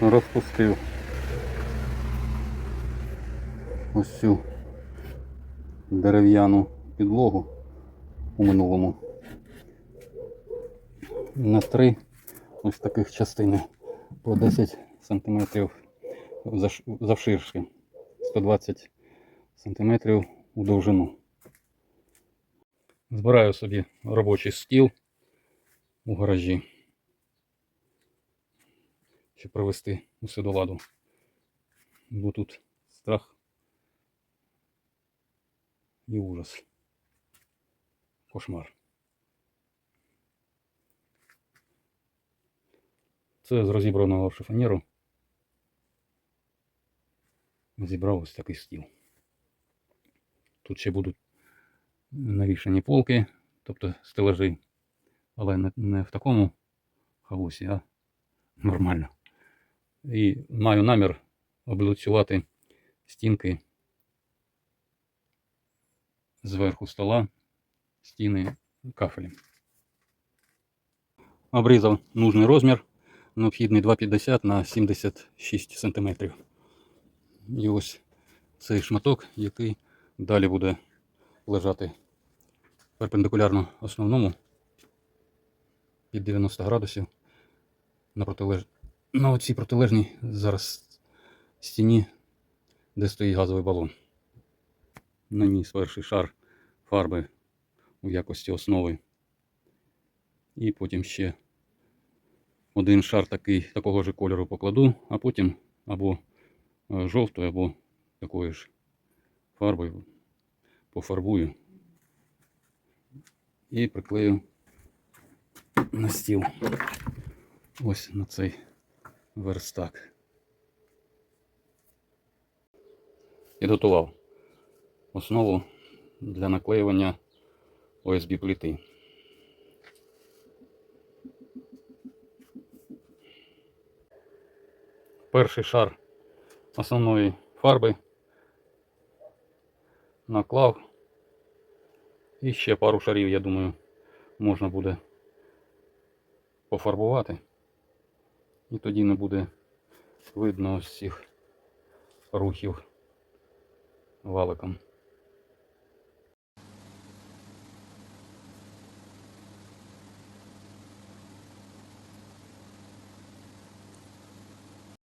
розпустив. Ось цю дерев'яну підлогу у минулому. На три ось таких частини по 10 см завширшки, 120 см у довжину. Збираю собі робочий стіл у гаражі, щоб привести усе до ладу. Бо тут страх і ужас. Кошмар. Це з розібраного шифонеру. Зібрав ось такий стіл. Тут ще будуть навішані полки, тобто стелажі, але не, в такому хаосі, а нормально. І маю намір облицювати стінки зверху стола, стіни кафелем. Обрізав нужний розмір, необхідний 2,50 на 76 см. І ось цей шматок, який далі буде лежати перпендикулярно основному під 90 градусів на, протилеж... на оцій протилежній зараз стіні, де стоїть газовий балон. Наніс перший шар фарби у якості основи. І потім ще один шар такий, такого ж кольору покладу, а потім або е, жовтою, або такою ж фарбою пофарбую і приклею на стіл. Ось на цей верстак. Підготував основу для наклеювання ОСБ плити. Перший шар основної фарби наклав. І ще пару шарів, я думаю, можна буде пофарбувати. І тоді не буде видно ось цих рухів валиком.